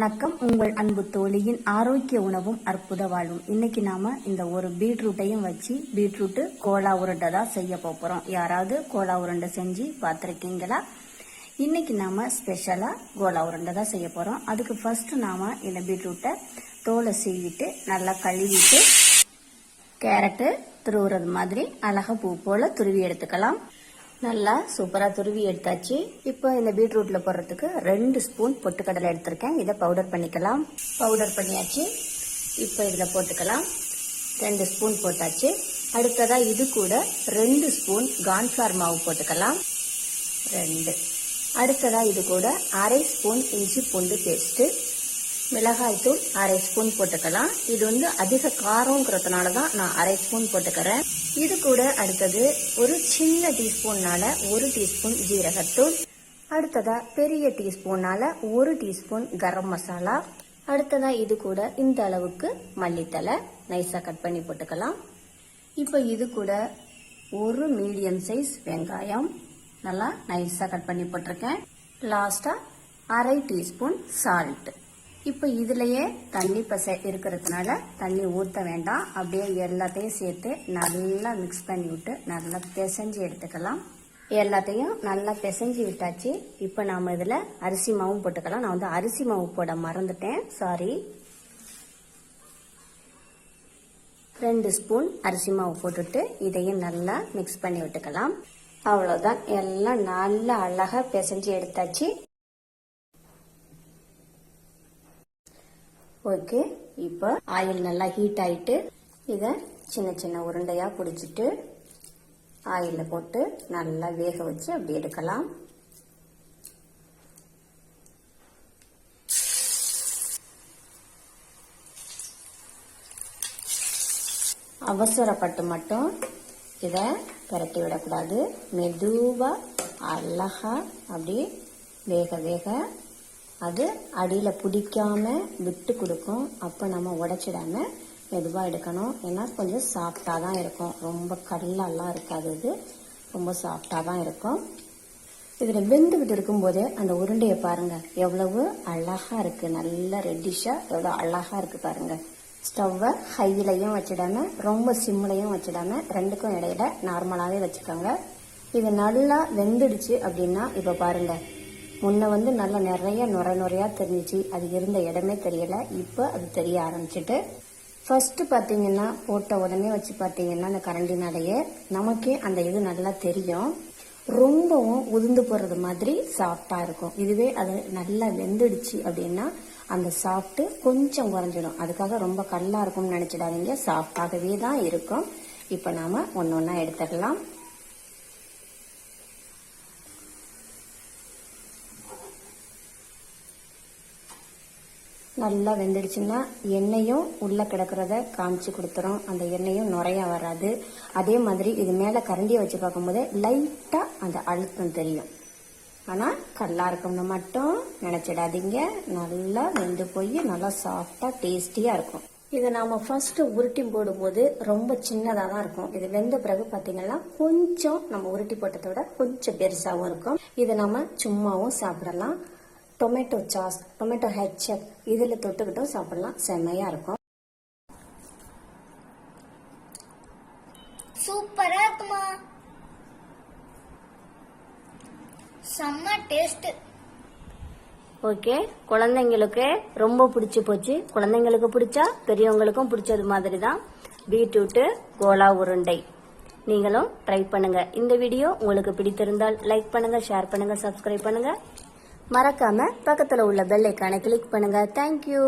வணக்கம். உங்கள் அன்பு தோழியின் ஆரோக்கிய உணவும் அற்புத வாழ்வும். இன்னைக்கு நாம இந்த ஒரு பீட்ரூட்டையும் வச்சு பீட்ரூட்டு கோலா உருண்டை தான் செய்ய போறோம். யாராவது கோலா உருண்டை செஞ்சு பார்த்துருக்கீங்களா? இன்னைக்கு நாம ஸ்பெஷலா கோலா உருண்டை தான் செய்ய போறோம். அதுக்கு ஃபர்ஸ்ட் நாம இந்த பீட்ரூட்டை தோலை சீவிட்டு நல்லா கழுவிட்டு கேரட்டு துருவுறது மாதிரி அழகா பூ போல துருவி எடுத்துக்கலாம். நல்லா சூப்பராக துருவி எடுத்தாச்சு. இப்போ இந்த பீட்ரூட்ல போடுறதுக்கு ரெண்டு ஸ்பூன் பொட்டுக்கடலை எடுத்திருக்கேன். இதை பவுடர் பண்ணிக்கலாம். பவுடர் பண்ணியாச்சு. இப்போ இதில் போட்டுக்கலாம். ரெண்டு ஸ்பூன் போட்டாச்சு. அடுத்ததாக இது கூட ரெண்டு ஸ்பூன் கான்ஃபிளார் மாவு போட்டுக்கலாம். ரெண்டு. அடுத்ததாக இது கூட அரை ஸ்பூன் இஞ்சி பூண்டு பேஸ்ட்டு. மிளகாய்த்தூள் அரை ஸ்பூன் போட்டுக்கலாம். இது வந்து அதிக காரங்கிறதுனால தான் நான் அரை ஸ்பூன் போட்டுக்கிறேன். இது கூட அடுத்தது ஒரு சின்ன டீஸ்பூன்னால ஒரு டீஸ்பூன் ஜீரகத்தூள். அடுத்ததா பெரிய டீஸ்பூனால ஒரு டீஸ்பூன் கரம் மசாலா. அடுத்ததா இது கூட இந்த அளவுக்கு மல்லித்தலை. நைஸா கட் பண்ணி போட்டுக்கலாம். இப்போ இது கூட ஒரு மீடியம் சைஸ் வெங்காயம். நல்லா நைஸா கட் பண்ணி போட்டிருக்கேன். லாஸ்டா அரை டீஸ்பூன் சால்ட் இப்போ இதுலயே தண்ணி பசை இருக்கிறதுனால தண்ணி ஊற்ற வேண்டாம். அப்படியே எல்லாத்தையும் சேர்த்து நல்லா மிக்ஸ் பண்ணி விட்டு நல்லா பிசைஞ்சு எடுத்துக்கலாம். எல்லாத்தையும் நல்லா பிசைஞ்சு விட்டாச்சு. இப்போ நாம இதில் அரிசி மாவும் போட்டுக்கலாம். நான் வந்து அரிசி மாவு போட மறந்துட்டேன். சாரி ரெண்டு ஸ்பூன் அரிசி மாவு போட்டுட்டு இதையும் நல்லா மிக்ஸ் பண்ணி விட்டுக்கலாம். அவ்வளோதான் எல்லாம் நல்லா அழகாக பிசைஞ்சு எடுத்தாச்சு. ஓகே இப்போ ஆயில் நல்லா ஹீட் ஆயிட்டு இதை சின்ன சின்ன உருண்டையாக பிடிச்சிட்டு ஆயிலில் போட்டு நல்லா வேக வச்சு அப்படி எடுக்கலாம். அவசரப்பட்டு மட்டும் இதை பரட்டி விடக்கூடாது. மெதுவாக அழகா அப்படி வேக வேக அது அடியில் பிடிக்காம விட்டு கொடுக்கும். அப்போ நம்ம உடைச்சிடாம மெதுவாக எடுக்கணும். ஏன்னா கொஞ்சம் சாஃப்டாக தான் இருக்கும். ரொம்ப கல்லெல்லாம் இருக்காது இது ரொம்ப சாஃப்டாக தான் இருக்கும். இதில் வெந்துகிட்டு இருக்கும்போதே அந்த உருண்டையை பாருங்கள் எவ்வளவு அழகாக இருக்குது நல்ல ரெட்டிஷாக எவ்வளோ அழகாக இருக்குது பாருங்கள் ஸ்டவ்வை ஹையிலையும் வச்சிடாம ரொம்ப சிம்லையும் வச்சிடாம ரெண்டுக்கும் இடையில நார்மலாகவே வச்சுக்கோங்க. இது நல்லா வெந்துடுச்சு அப்படின்னா இப்போ பாருங்கள் முன்ன வந்து நல்லா நிறைய நுரை நுரையா தெரிஞ்சிச்சு. அது இருந்த இடமே தெரியல. இப்போ அது தெரிய ஆரம்பிச்சிட்டு ஃபர்ஸ்ட் பார்த்தீங்கன்னா போட்ட உடனே வச்சு பார்த்தீங்கன்னா அந்த கரண்டினாலேயே நமக்கே அந்த இது நல்லா தெரியும். ரொம்பவும் உதிர்ந்து போறது மாதிரி சாஃப்டா இருக்கும். இதுவே அது நல்லா வெந்துடுச்சு அப்படின்னா அந்த சாஃப்ட் கொஞ்சம் குறைஞ்சிடும். அதுக்காக ரொம்ப கல்லா இருக்கும்னு நினைச்சிடாதீங்க. சாஃப்டாகவே தான் இருக்கும். இப்போ நாம ஒன்று ஒன்றா எடுத்துடலாம் நல்லா வெந்துடுச்சுன்னா எண்ணெயும் உள்ள கிடக்கிறத காமிச்சு கொடுத்துரும். அந்த எண்ணெயும் நுறைய வராது. அதே மாதிரி இது மேல கரண்டியை வச்சு பார்க்கும்போது லைட்டா அந்த அழுத்தம் தெரியும். ஆனா கல்லா இருக்கும்னு மட்டும் நினைச்சிடாதீங்க. நல்லா வெந்து போய் நல்லா சாஃப்டா டேஸ்டியா இருக்கும். இதை நாம ஃபர்ஸ்ட் உருட்டி போடும்போது ரொம்ப சின்னதா தான் இருக்கும். இது வெந்த பிறகு பாத்தீங்கன்னா கொஞ்சம் நம்ம உருட்டி போட்டதை விட கொஞ்சம் பெருசாவும் இருக்கும். இதை நம்ம சும்மாவும் சாப்பிடலாம். டொமேட்டோ சாஸ் டொமேட்டோ ஹெச்சப் இதில் தொட்டுக்கிட்டும் சாப்பிடலாம். செம்மையா இருக்கும். சூப்பரா இருக்குமா? செம்ம டேஸ்ட் ஓகே குழந்தைங்களுக்கு ரொம்ப பிடிச்சு போச்சு. குழந்தைங்களுக்கு பிடிச்சா பெரியவங்களுக்கும் பிடிச்சது மாதிரி தான் பீட்ரூட்டு கோலா உருண்டை. நீங்களும் ட்ரை பண்ணுங்க. இந்த வீடியோ உங்களுக்கு பிடித்திருந்தால் லைக் பண்ணுங்க ஷேர் பண்ணுங்க சப்ஸ்கிரைப் பண்ணுங்க. மறக்காம பக்கத்துல உள்ள பெல் ஐக்கானை கிளிக் பண்ணுங்க. தேங்க்யூ